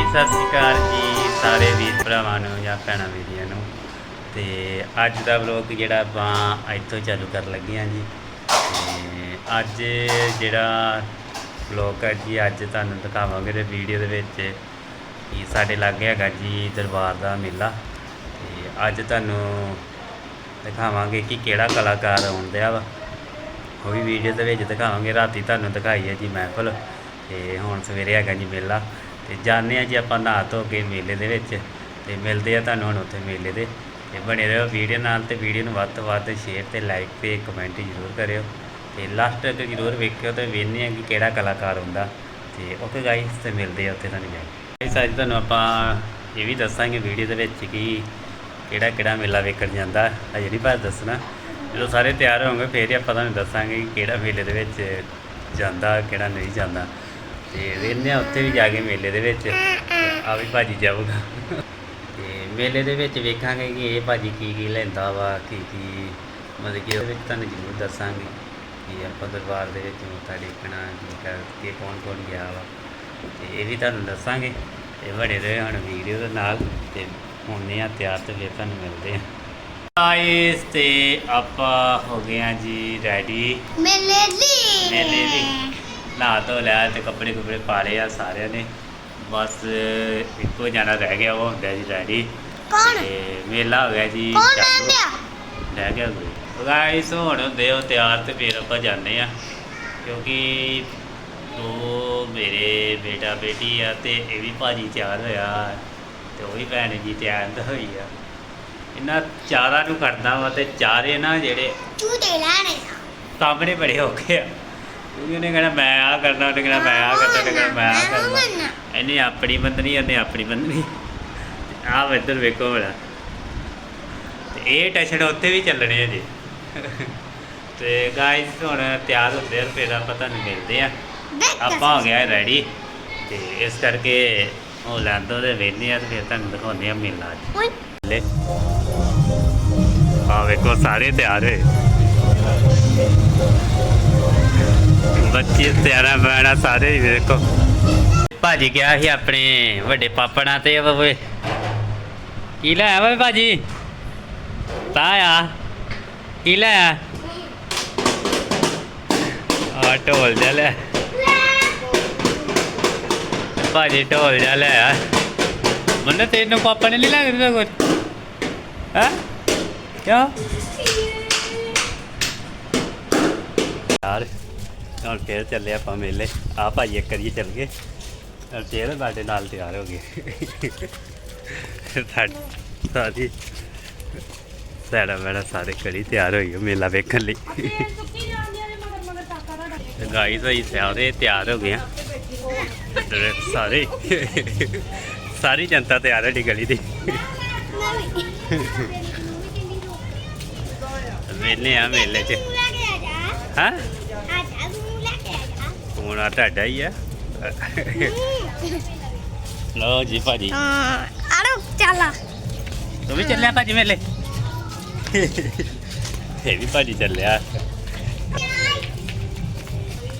ਸਤਿ ਸ਼੍ਰੀ ਅਕਾਲ ਜੀ ਸਾਰੇ ਵੀਰ ਭਰਾਵਾਂ ਨੂੰ ਜਾਂ ਭੈਣਾਂ ਵੀਰਾਂ ਨੂੰ। ਤੇ ਅੱਜ ਦਾ ਵਲੋਗ ਜਿਹੜਾ ਆਪਾਂ ਇੱਥੋਂ ਚਾਲੂ ਕਰਨ ਲੱਗੇ ਹਾਂ ਜੀ। ਤੇ ਅੱਜ ਜਿਹੜਾ ਵਲੋਗ ਹੈ ਜੀ, ਅੱਜ ਤੁਹਾਨੂੰ ਦਿਖਾਵਾਂਗੇ ਤੇ ਵੀਡੀਓ ਦੇ ਵਿੱਚ ਕਿ ਸਾਡੇ ਲਾਗੇ ਹੈਗਾ ਜੀ ਦਰਬਾਰ ਦਾ ਮੇਲਾ। ਤੇ ਅੱਜ ਤੁਹਾਨੂੰ ਦਿਖਾਵਾਂਗੇ ਕਿ ਕਿਹੜਾ ਕਲਾਕਾਰ ਆਉਂਦਿਆ ਵਾ। ਉਹ ਵੀ ਵੀਡੀਓ ਦੇ ਵਿੱਚ ਦਿਖਾਵਾਂਗੇ। ਰਾਤੀ ਤੁਹਾਨੂੰ ਦਿਖਾਈ ਹੈ ਜੀ ਮਹਿਫਲ। ਤੇ ਹੁਣ ਸਵੇਰੇ ਹੈਗਾ ਜੀ ਮੇਲਾ। ਤੇ ਜਾਂਦੇ ਆ ਜੀ ਆਪਾਂ ਨਹਾ ਧੋ ਕੇ ਮੇਲੇ ਦੇ ਵਿੱਚ ਤੇ ਮਿਲਦੇ ਆ ਤੁਹਾਨੂੰ ਹੁਣ ਉੱਥੇ ਮੇਲੇ ਦੇ। ਤੇ ਬਣੇ ਰਹੋ ਵੀਡੀਓ ਨਾਲ ਤੇ ਵੀਡੀਓ ਨੂੰ ਵੱਧ ਤੋਂ ਵੱਧ ਸ਼ੇਅਰ ਤੇ ਲਾਈਕ ਤੇ ਕਮੈਂਟ ਜ਼ਰੂਰ ਕਰਿਓ। ਤੇ ਲਾਸਟ ਤੱਕ ਜ਼ਰੂਰ ਵੇਖਿਓ ਤੇ ਵੇਖਦੇ ਆ ਕਿ ਕਿਹੜਾ ਕਲਾਕਾਰ ਹੁੰਦਾ। ਤੇ ਓਕੇ ਗਾਈਸ ਤੇ ਮਿਲਦੇ ਆ ਉੱਥੇ ਤੁਹਾਨੂੰ ਜਾ ਕੇ। ਅੱਜ ਤੁਹਾਨੂੰ ਆਪਾਂ ਇਹ ਵੀ ਦੱਸਾਂਗੇ ਵੀਡੀਓ ਦੇ ਵਿੱਚ ਕਿ ਕਿਹੜਾ ਕਿਹੜਾ ਮੇਲਾ ਵੇਖਣ ਜਾਂਦਾ। ਅਜੇ ਨਹੀਂ ਪਰ ਦੱਸਣਾ, ਜਦੋਂ ਸਾਰੇ ਤਿਆਰ ਹੋਣਗੇ ਫੇਰ ਹੀ ਆਪਾਂ ਤੁਹਾਨੂੰ ਦੱਸਾਂਗੇ ਕਿ ਕਿਹੜਾ ਮੇਲੇ ਦੇ ਵਿੱਚ ਜਾਂਦਾ, ਕਿਹੜਾ ਨਹੀਂ ਜਾਂਦਾ। ਤੇ ਆ ਉੱਥੇ ਵੀ ਜਾ ਕੇ ਮੇਲੇ ਦੇ ਵਿੱਚ। ਆ ਵੀ ਭਾਜੀ ਜਾਊਗਾ। ਤੇ ਮੇਲੇ ਦੇ ਵਿੱਚ ਵੇਖਾਂਗੇ ਕਿ ਇਹ ਭਾਜੀ ਕੀ ਕੀ ਲੈਂਦਾ ਵਾ ਕੀ ਕੀ ਮਤਲਬ ਕਿ ਉਹਦੇ ਵਿੱਚ ਤੁਹਾਨੂੰ ਜ਼ਰੂਰ ਦੱਸਾਂਗੇ ਕਿ ਆਪਾਂ ਦਰਬਾਰ ਦੇ ਵਿੱਚ ਮੱਥਾ ਟੇਕਣਾ ਕੀ ਕਰਕੇ ਕੌਣ ਕੌਣ ਗਿਆ ਵਾ। ਤੇ ਇਹ ਵੀ ਤੁਹਾਨੂੰ ਦੱਸਾਂਗੇ। ਤੇ ਬੜੇ ਰਹੇ ਹੁਣ ਵੀਡੀਓ ਦੇ ਨਾਲ ਤੇ ਹੁੰਨੇ ਆ ਤਿਆਰ ਤੇ ਫਿਰ ਤੁਹਾਨੂੰ ਮਿਲਦੇ ਆ। ਗਾਇਸ ਤੇ ਆਪਾਂ ਹੋ ਗਏ ਆ ਜੀ ਰੈਡੀ ਮੇਲੇ ਲਈ ਮੇਲੇ ਲਈ ਨਹਾ ਧੋ ਲਿਆ ਤੇ ਕੱਪੜੇ ਕੁਪੜੇ ਪਾ ਲਏ ਆ ਸਾਰਿਆਂ ਨੇ। ਬਸ ਇੱਕੋ ਜਾਣਾ ਰਹਿ ਗਿਆ ਉਹ ਹੁੰਦਾ ਜੀ ਰੈਡੀ ਕੌਣ? ਤੇ ਮੇਲਾ ਹੋ ਗਿਆ ਜੀ ਕੌਣ ਚਾਲੂ। ਆਂਦਿਆ ਰਹਿ ਗਿਆ ਕੋਈ। ਗਾਇਸ ਹੁਣ ਹੁੰਦੇ ਹੋ ਤਿਆਰ ਤੇ ਫਿਰ ਆਪਾਂ ਜਾਂਦੇ ਆ। ਕਿਉਂਕਿ ਦੋ ਮੇਰੇ ਬੇਟਾ ਬੇਟੀ ਆ ਤੇ ਇਹ ਵੀ ਭਾਜੀ ਤਿਆਰ ਹੋਇਆ ਤੇ ਉਹ ਵੀ ਭੈਣ ਜੀ ਤਿਆਰ ਤਾਂ ਹੋਈ ਆ। ਇਹਨਾਂ ਚਾਰਾਂ ਨੂੰ ਖੜਨਾ ਵਾ ਤੇ ਚਾਰੇ ਨਾ ਜਿਹੜੇ ਝੂਟੇ ਲੈਣੇ ਆ ਸਾਹਮਣੇ ਬੜੇ ਔਖੇ ਆ। ਕਿਉਂਕਿ ਉਹਨੇ ਕਹਿਣਾ ਮੈਂ ਆ ਕਰਨਾ ਉਹਨੇ ਕਹਿਣਾ ਮੈਂ ਆ ਕਰਨਾ ਉਹਨੇ ਕਹਿਣਾ ਮੈਂ ਆ ਕਰਨਾ ਇਹਨੇ ਆਪਣੀ ਬੰਦਨੀ ਇਹਨੇ ਆਪਣੀ ਬੰਦਨੀ ਆਹ ਇੱਧਰ ਵੇਖੋ ਬੜਾ ਤੇ ਇਹ ਟੈਸ਼ਨ ਉੱਥੇ ਵੀ ਚੱਲਣੇ ਆ ਜੀ। ਤੇ ਗਾਇਸ ਹੁਣ ਤਿਆਰ ਹੁੰਦੇ ਆ ਫਿਰ ਆਪਾਂ ਤੁਹਾਨੂੰ ਮਿਲਦੇ ਆ। ਆਪਾਂ ਹੋ ਗਿਆ ਰੈਡੀ ਤੇ ਇਸ ਕਰਕੇ ਉਹ ਲੈਂਦੋ ਦੇ ਵੇਨੇ ਆ ਤੇ ਫਿਰ ਤੁਹਾਨੂੰ ਦਿਖਾਉਂਦੇ ਆ ਮੇਲਾ ਅੱਜ। ਲੈ। ਆ ਵੇਖੋ ਸਾਰੇ ਤਿਆਰ ਹੋਏ। ਬੱਚੇ ਤਿਆਰਾਂ ਬੈਣਾ ਸਾਰੇ ਹੀ ਵੇਖੋ। ਭਾਜੀ ਗਿਆ ਸੀ ਆਪਣੇ ਵੱਡੇ ਪਾਪਣਾ ਤੇ ਓਏ। ਕੀ ਲੈ ਓਏ ਭਾਜੀ? ਤਾਂ ਆ। ਕੀ ਲੈ ਆ? ਆ ਢੋਲ ਜਿਹਾ ਲੈ। ਭਾਜੀ ਢੋਲ ਜਿਹਾ ਲੈ ਆ। ਮੰਨੇ ਤੈਨੂੰ ਪਾਪਾ ਨੇ ਨਹੀਂ ਲੈ ਕੇ ਦਿੱਤਾ ਕੁਝ ਹੈ? ਕਿਉਂ? ਯਾਰ। ਹੁਣ ਫੇਰ ਚੱਲੇ ਆਪਾਂ ਮੇਲੇ। ਆ ਭਾਈ ਇੱਕ ਕਰੀਏ ਚੱਲ ਗਏ। ਹੁਣ ਫੇਰ ਸਾਡੇ ਨਾਲ ਤਿਆਰ ਹੋ ਗਏ। ਸਾਡੀ ਸਾਡੀ ਸਾਡਾ ਮੇਰਾ ਸਾਰੇ ਕੜੀ ਤਿਆਰ ਹੋਈ ਮੇਲਾ ਵੇਖਣ ਲਈ। ਗਾਈਸ ਹੋਈ ਸਾਰੇ ਤਿਆਰ ਹੋ ਗਏ ਆ। ਤੇ ਸਾਰੇ। ਸਾਰੀ ਜਨਤਾ ਤਿਆਰ ਹੈ ਗਲੀ ਦੀ। ਮੇਲੇ ਆ ਮੇਲੇ 'ਚ। ਹਾਂ? ਫੋਨ ਆ ਤੁਹਾਡਾ ਹੀ ਆ। ਲਓ ਜੀ ਭਾਜੀ। ਆੜੋ ਚੱਲ ਤੂੰ ਵੀ ਚੱਲਿਆ ਭਾਜੀ ਮੇਲੇ। ਇਹ ਵੀ ਭਾਜੀ ਚੱਲਿਆ।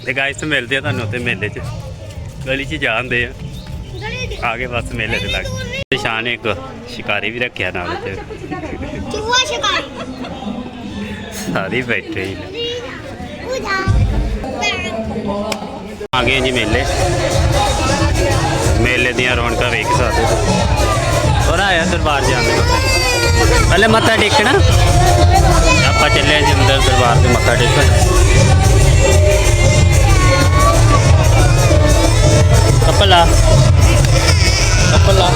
ਤੇ ਗਾਇਸ ਮਿਲਦੇ ਆ ਤੁਹਾਨੂੰ ਉੱਥੇ ਮੇਲੇ 'ਚ। ਗਲੀ 'ਚ ਜਾਂਦੇ ਆ। ਆ ਕੇ ਬਸ ਮੇਲੇ ਦੇ ਲੱਗ। ਨਿਸ਼ਾਨ ਇੱਕ ਸ਼ਿਕਾਰੀ ਵੀ ਰੱਖਿਆ ਨਾਲ ਤੇ ਚੂਹਾ ਸ਼ਿਕਾਰੀ। ਸਾਰੇ ਬੈਠੇ ਹੀ ਨੇ। ਆ ਗਏ ਜੀ ਮੇਲੇ। ਮੇਲੇ ਦੀਆਂ ਰੌਣਕਾਂ ਵੇਖ ਸਕਦੇ ਹੋ। ਹੋਰ ਆਇਆ ਦਰਬਾਰ ਜਾਂਦੇ ਮੱਥੇ ਪਹਿਲੇ ਮੱਥਾ ਟੇਕਣਾ। ਆਪਾਂ ਚੱਲੇ ਜੀ ਅੰਦਰ ਦਰਬਾਰ ਤੇ ਮੱਥਾ ਟੇਕਣ। ਕਪਲਾ। ਕਪਲਾ।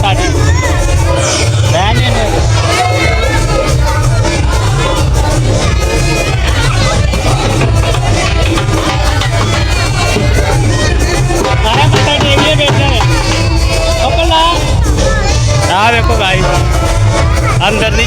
ਸਾਡੀ। ਬੈਨ ਨੇ ਅੰਦਰ ਨਹੀਂ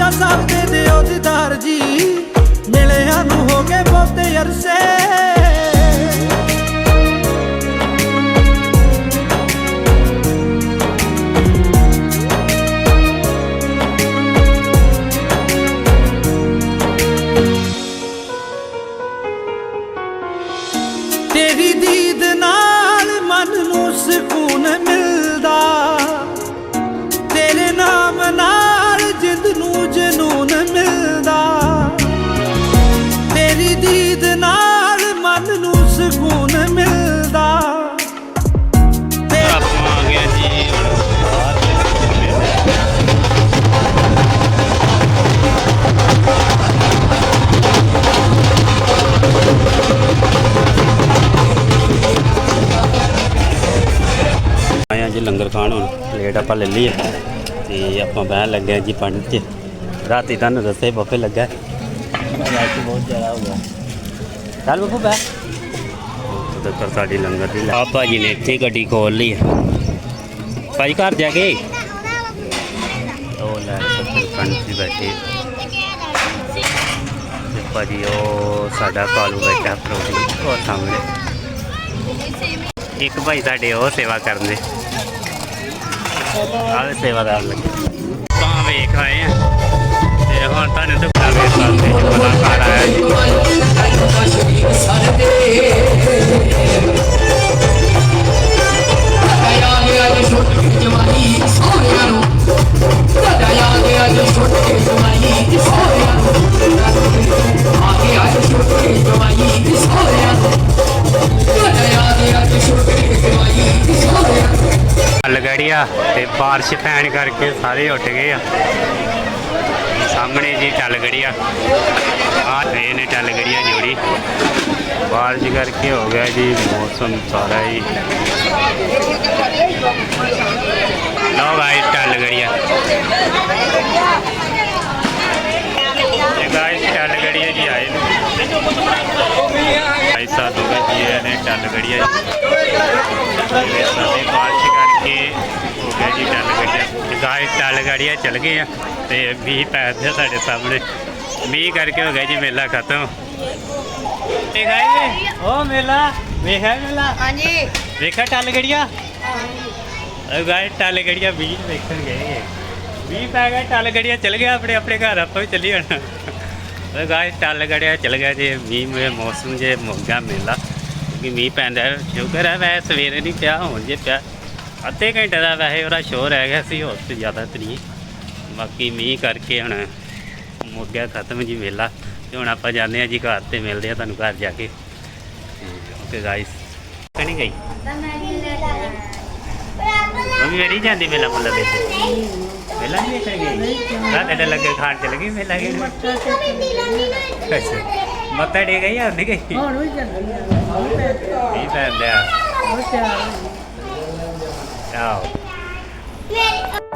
ਰਾਜਾ ਸਾਹਿਬ ਦੇ ਦਿਓ ਦੀਦਾਰ ਜੀ। ਮਿਲਿਆਂ ਨੂੰ ਹੋ ਗਏ ਬਹੁਤੇ ਅਰਸੇ। ਤੇਰੀ ਦੀਦ ਪਲੇਟ ਆਪਾਂ ਲੈ ਲਈ ਹੈ ਤੇ ਆਪਾਂ ਬਹਿਣ ਲੱਗੇ ਜੀ ਪੰਡ 'ਚ। ਰਾਤੀ ਤੁਹਾਨੂੰ ਦੱਸੇ ਬੱਫੇ ਲੱਗਾ। ਰਾਤੀ ਬਹੁਤ ਜ਼ਿਆਦਾ ਹੋ ਗਿਆ ਚੱਲ ਬੱਫੂ ਬੈ ਉਧਰ ਸਾਡੀ ਲੰਗਰ ਦੀ ਆ ਭਾਜੀ ਨੇ ਇੱਥੇ ਗੱਡੀ ਖੋਲ ਲਈ ਹੈ ਭਾਜੀ ਘਰ ਜਾ ਕੇ? ਉਹ ਲੈ ਸੱਤਰ ਪੰਡ ਬੈਠੇ। ਭਾਜੀ ਉਹ ਸਾਡਾ ਕਾਲੂ ਬੈਠਾ ਪ੍ਰੋਟੀ ਉਹ ਸਾਹਮਣੇ। ਇੱਕ ਭਾਈ ਸਾਡੇ ਉਹ ਸੇਵਾ ਕਰਨ ਦੇ ਆਹ ਸੇਵਾਦਾਰ ਲੱਗੇ। ਤਾਂ ਵੇਖ ਆਏ ਆ। ਤੇ ਹੁਣ ਤੁਹਾਨੂੰ ਦੁੱਖਾ ਵੇਖ ਸਕਦੇ ਪਤਾ ਘਰ ਆਇਆ ਜੀ। ਲਗੜੀਆ ਤੇ ਬਾਰਿਸ਼ ਪੈਣ ਕਰਕੇ ਸਾਰੇ ਉੱਠ ਗਏ ਆ। ਸਾਹਮਣੇ ਜੀ ਟੱਲ ਗੜੀਆ ਆ ਟ੍ਰੇਨ ਹੈ ਟੱਲ ਗੜੀਆ ਜੋੜੀ। ਬਾਰਿਸ਼ ਕਰਕੇ ਹੋ ਗਿਆ ਜੀ, ਮੌਸਮ ਸਾਰਾ ਹੀ। ਲੋ ਗਾਇਸ ਟੱਲ ਗੜੀਆ ਇਹ ਗਾਇਸ ਟੱਲ ਗੜੀਆ ਜੀ, ਆਏ ਨੇ। ਐਸਾ ਦੋਵੇਂ ਜੀ ਨੇ ਟੱਲ ਗੜੀਆ ਜੀ। ਸਾਰੇ ਬਾਰਿਸ਼ ਕਰਕੇ ਹੋ ਗਿਆ ਜੀ ਟੱਲ ਗੜੀਆ ਗਾਇ ਟੱਲ ਗੜੀਆ ਚਲ ਗਏ ਆ ਤੇ ਮੀਂਹ ਪੈ ਰਿਹਾ ਸਾਡੇ ਸਾਹਮਣੇ। ਮੀਂਹ ਕਰਕੇ ਹੋ ਗਿਆ ਜੀ ਮੇਲਾ ਖਤਮ। ਇਹ ਗਾਇ ਉਹ ਮੇਲਾ ਵੇਖਿਆ ਮੇਲਾ? ਹਾਂਜੀ। ਵੇਖਿਆ ਟੱਲ ਗੜੀਆ? ਉਹ ਗਾਇ ਟੱਲ ਗੜੀਆ ਮੀਂਹ ਵੇਖਣ ਗਏ ਮੀਂਹ ਪੈ ਗਿਆ ਟੱਲ ਗੜੀਆ ਚਲ ਗਿਆ ਆਪਣੇ ਆਪਣੇ ਘਰ ਆਪਾਂ ਵੀ ਚੱਲੀ ਹੁਣ ਉਹ ਗਾਇ ਟੱਲ ਗੜੀਆ ਚਲ ਗਿਆ ਜੀ ਮੀਂਹ ਮੇ ਮੌਸਮ ਜੇ ਮੁੱਕ ਗਿਆ ਮੇਲਾ। ਕਿ ਮੀਂਹ ਪੈਂਦਾ ਹੈ। ਸ਼ੁਕਰ ਹੈ ਵੈਸੇ ਸਵੇਰੇ ਨਹੀਂ ਪਿਆ ਹੁਣ ਜੇ ਪਿਆ। ਅੱਧੇ ਘੰਟੇ ਦਾ ਵੈਸੇ ਉਹਦਾ ਸ਼ੋਅ ਰਹਿ ਗਿਆ ਸੀ ਹੋਰ ਤੋਂ ਜ਼ਿਆਦਾ ਤਾਂ ਨਹੀਂ। ਬਾਕੀ ਮੀਂਹ ਕਰਕੇ ਹੁਣ ਮੁੱਕ ਗਿਆ ਖਤਮ ਜੀ ਮੇਲਾ। ਤੇ ਹੁਣ ਆਪਾਂ ਜਾਂਦੇ ਹਾਂ ਜੀ ਘਰ ਤੇ ਮਿਲਦੇ ਆ ਤੁਹਾਨੂੰ ਘਰ ਜਾ ਕੇ। ਓਕੇ ਗਾਇਸ ਕਣੀ ਗਈ? ਮੰਮੀ ਮੇਰੀ ਜਾਂਦੀ ਮੇਲਾ ਮੁੱਲਾ ਦੇ ਮੇਲਾ ਨਹੀਂ ਵੇਖਣ ਗਈ? ਰਾਤ ਡੇ ਲੱਗੇ ਖਾਣ ਚਲ ਗਈ ਮੇਲਾ ਗਈ ਮੱਤਾ ਡੇ ਗਈ ਆਉਂਦੀ ਗਈ? ਹੁਣ ਵੀ ਚੱਲਦੀ ਆ। ਨਹੀਂ ਪੈਂਦਾ। ਉਹ ਚਾਰ ਆਓ ਮੇਰੀ